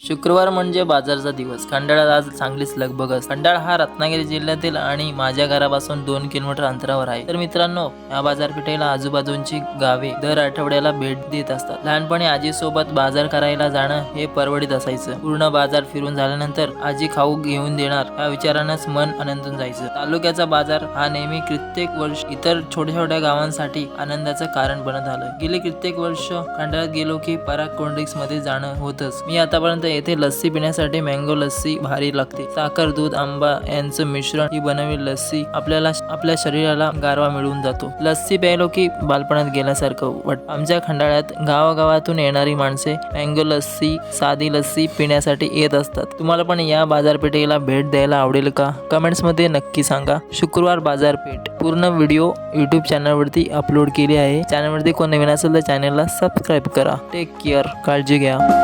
शुक्रवार म्हणजे बाजारचा दिवस. खंडाळ्यात आज चांगलीच लगबग असते. खंडाळा हा रत्नागिरी जिल्ह्यातील आणि माझ्या घरापासून दोन किलोमीटर अंतरावर आहे. तर मित्रांनो या बाजारपेठेला आजूबाजूंची गावे दर आठवड्याला भेट देत असतात. लहानपणी आजी सोबत बाजार करायला जाणं हे परवडीत असायचं. पूर्ण बाजार फिरून झाल्यानंतर आजी खाऊ घेऊन देणार या विचारानंच मन आनंदून जायचं. तालुक्याचा बाजार हा नेहमी कित्येक वर्ष इतर छोट्या छोट्या गावांसाठी आनंदाचं कारण बनत आलं. गेले कित्येक वर्ष खंडाळ्यात गेलो की पराग कोल्ड्रिंक्समध्ये जाणं होतच. मी आतापर्यंत तर येथे लस्सी पिण्यासाठी मँगो लस्सी भारी लागते. साखर दूध आंबा यांचं मिश्रण ही बनवलेली लस्सी आपल्याला आपल्या शरीराला गारवा मिळून जातो. लस्सी प्यायलो की बालपणात गेल्यासारखं वाट. आमच्या खंडाळ्यात गावागावातून येणारी माणसे मँगो लस्सी साधी लस्सी पिण्यासाठी येत असतात. तुम्हाला पण या बाजारपेठेला भेट द्यायला आवडेल का? कमेंट्समध्ये नक्की सांगा. शुक्रवार बाजारपेठ. पूर्ण व्हिडिओ युट्यूब चॅनलवरती अपलोड केली आहे. चॅनलवरती कोण नवीन असेल तर चॅनलला सबस्क्राईब करा. टेक केअर काळजी घ्या.